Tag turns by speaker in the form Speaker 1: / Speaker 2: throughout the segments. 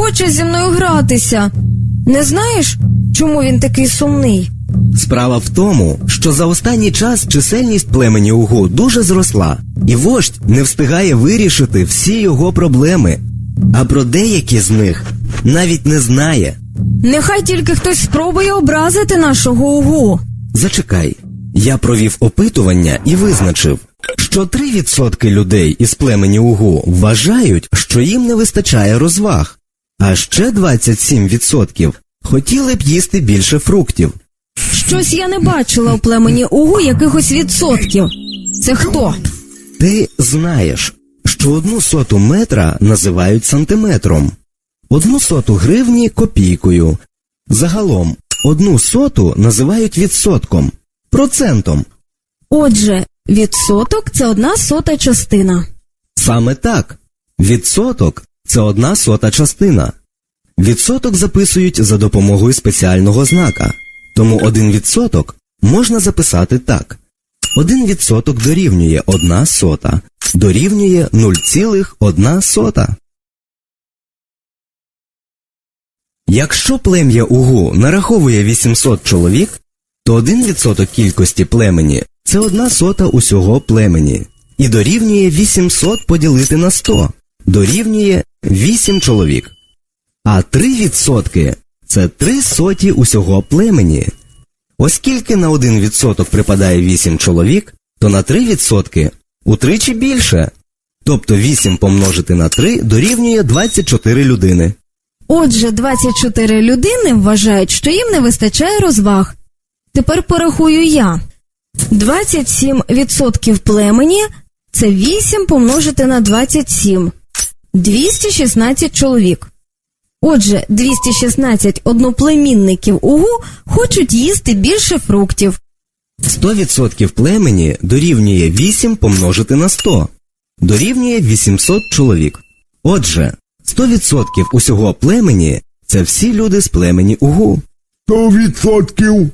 Speaker 1: хоче зі мною гратися. Не знаєш, чому він такий сумний?
Speaker 2: Справа в тому, що за останній час чисельність племені Угу дуже зросла, і вождь не встигає вирішити всі його проблеми, а про деякі з них навіть не знає.
Speaker 1: Нехай тільки хтось спробує образити нашого угу.
Speaker 2: Зачекай, я провів опитування і визначив, що 3% людей із племені Угу вважають, що їм не вистачає розваг, а ще 27% хотіли б їсти більше фруктів.
Speaker 1: Щось я не бачила у племені угу якихось відсотків. Це хто?
Speaker 2: Ти знаєш, що одну соту метра називають сантиметром, одну соту гривні копійкою. Загалом одну соту називають відсотком, процентом.
Speaker 1: Отже, відсоток це одна сота частина.
Speaker 2: Саме так. Відсоток це одна сота частина. Відсоток записують за допомогою спеціального знака. Тому один відсоток можна записати так. Один відсоток дорівнює одна сота, дорівнює 0,1 сота. Якщо плем'я Угу нараховує 800 чоловік, то один відсоток кількості племені це одна сота усього племені. І дорівнює 800 поділити на 100, дорівнює 8 чоловік. А 3 відсотки це 3 соті усього племені. Оскільки на 1 відсоток припадає 8 чоловік, то на 3 відсотки утричі більше. Тобто 8 помножити на 3 дорівнює 24 людини.
Speaker 1: Отже, 24 людини вважають, що їм не вистачає розваг. Тепер порахую я. 27% племені це 8 помножити на 27. 216 чоловік. Отже, 216 одноплемінників УГУ хочуть їсти більше фруктів.
Speaker 2: 100% племені дорівнює 8 помножити на 100. Дорівнює 800 чоловік. Отже, 100% усього племені це всі люди з племені Угу.
Speaker 3: Сто відсотків.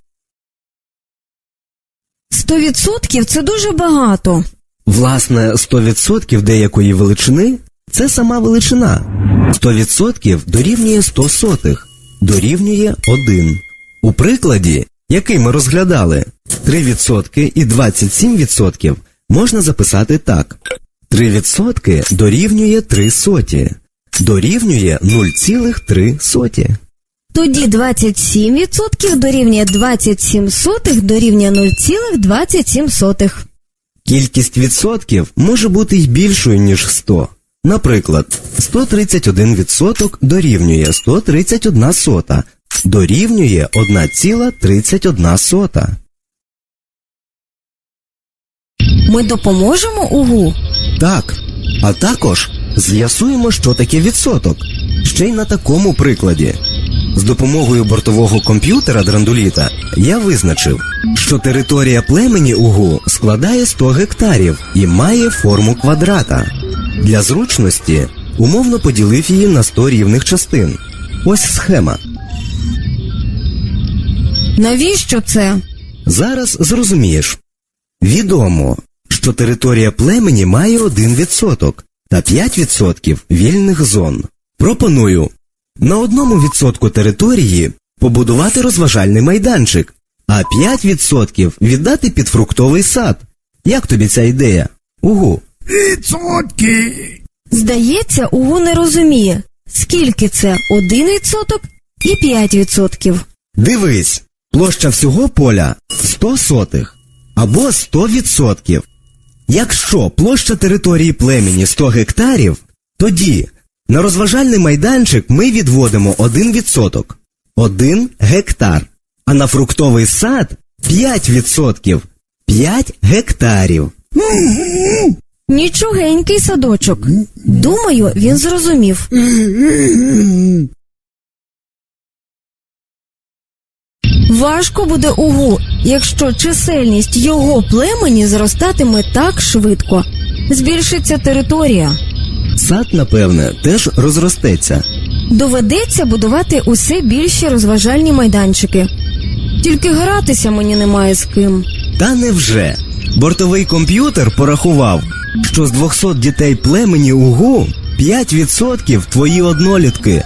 Speaker 1: 100% це дуже багато.
Speaker 2: Власне, 100% деякої величини це сама величина. 100% дорівнює 100 сотих, дорівнює 1. У прикладі, який ми розглядали, 3% і 27% можна записати так. 3% дорівнює 3 соті, дорівнює 0,3 соті.
Speaker 1: Тоді 27% дорівнює 27 сотих дорівнює 0,27 сотих.
Speaker 2: Кількість відсотків може бути й більшою, ніж 100. Наприклад, 131% дорівнює 131 сота, дорівнює 1,31 сота.
Speaker 1: Ми допоможемо УГУ?
Speaker 2: Так, а також з'ясуємо, що таке відсоток. Ще й на такому прикладі. З допомогою бортового комп'ютера драндуліта я визначив, що територія племені Угу складає 100 гектарів і має форму квадрата. Для зручності умовно поділив її на 100 рівних частин. Ось схема.
Speaker 1: Навіщо це?
Speaker 2: Зараз зрозумієш. Відомо, що територія племені має 1% та 5% вільних зон. Пропоную на одному відсотку території побудувати розважальний майданчик, а 5% віддати під фруктовий сад. Як тобі ця ідея? Угу.
Speaker 3: Відсотки.
Speaker 1: Здається, УГУ не розуміє, скільки це 1% і 5%.
Speaker 2: Дивись, площа всього поля 100 сотих або 100 відсотків. Якщо площа території племені 100 гектарів, тоді на розважальний майданчик ми відводимо 1 відсоток, 1 гектар, а на фруктовий сад 5 відсотків, 5 гектарів.
Speaker 1: Нічогенький садочок. Думаю, він зрозумів. Важко буде УГУ, якщо чисельність його племені зростатиме так швидко. Збільшиться територія.
Speaker 2: Сад, напевне, теж розростеться.
Speaker 1: Доведеться будувати усе більші розважальні майданчики. Тільки гратися мені немає з ким.
Speaker 2: Та невже? Бортовий комп'ютер порахував, що з 200 дітей племені УГУ 5% твої однолітки.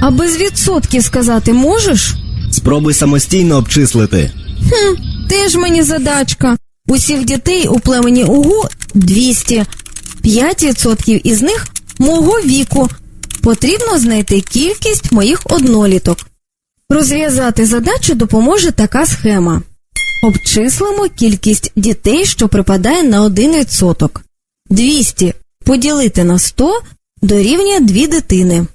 Speaker 1: А без відсотків сказати можеш?
Speaker 2: Спробуй самостійно обчислити.
Speaker 1: Хм, теж мені задачка. Усіх дітей у племені Угу 200. 5% із них мого віку. Потрібно знайти кількість моїх одноліток. Розв'язати задачу допоможе така схема. Обчислимо кількість дітей, що припадає на 1%. 200 поділити на 100 дорівнює 2 дитини.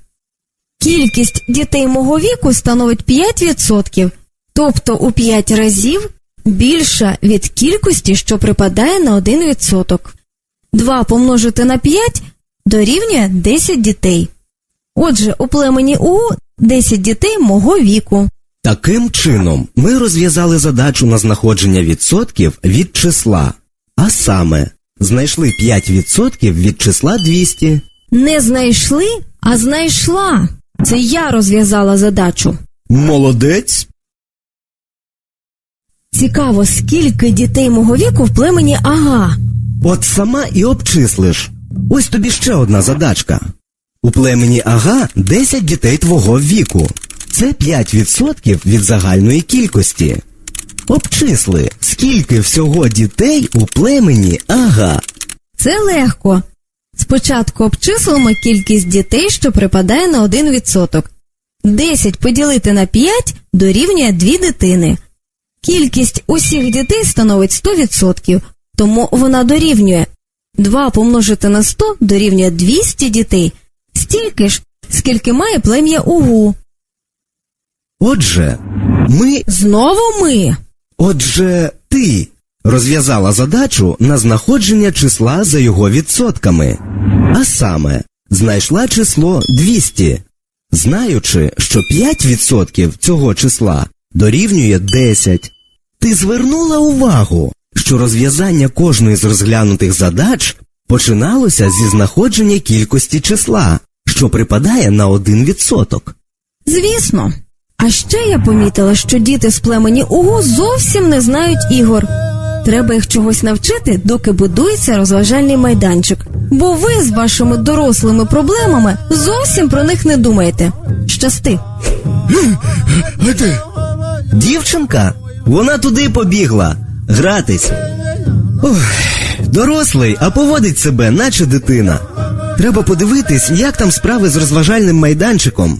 Speaker 1: Кількість дітей мого віку становить 5%, тобто у 5 разів більша від кількості, що припадає на 1%. 2 помножити на 5 дорівнює 10 дітей. Отже, у племені УУ 10 дітей мого віку.
Speaker 2: Таким чином, ми розв'язали задачу на знаходження відсотків від числа. А саме, знайшли 5% від числа 200.
Speaker 1: Не знайшли, а знайшла. Це я розв'язала задачу.
Speaker 2: Молодець!
Speaker 1: Цікаво, скільки дітей мого віку в племені Ага.
Speaker 2: От сама і обчислиш. Ось тобі ще одна задачка. У племені Ага 10 дітей твого віку. Це 5% від загальної кількості. Обчисли, скільки всього дітей у племені Ага.
Speaker 1: Це легко. Спочатку обчислимо кількість дітей, що припадає на 1%. 10 поділити на 5 дорівнює 2 дитини. Кількість усіх дітей становить 100%, тому вона дорівнює 2 помножити на 100 дорівнює 200 дітей, стільки ж, скільки має плем'я Угу.
Speaker 2: Отже, ми
Speaker 1: Знову ми.
Speaker 2: Отже, ти розв'язала задачу на знаходження числа за його відсотками, а саме знайшла число 200, знаючи, що 5% цього числа дорівнює 10. Ти звернула увагу, що розв'язання кожної з розглянутих задач починалося зі знаходження кількості числа, що припадає на 1%.
Speaker 1: Звісно. А ще я помітила, що діти з племені Угу зовсім не знають ігор. Треба їх чогось навчити, доки будується розважальний майданчик. Бо ви з вашими дорослими проблемами зовсім про них не думаєте. Щасти.
Speaker 3: А де?
Speaker 2: Дівчинка? Вона туди побігла. Гратись. Ох, дорослий, а поводить себе, наче дитина. Треба подивитись, як там справи з розважальним майданчиком.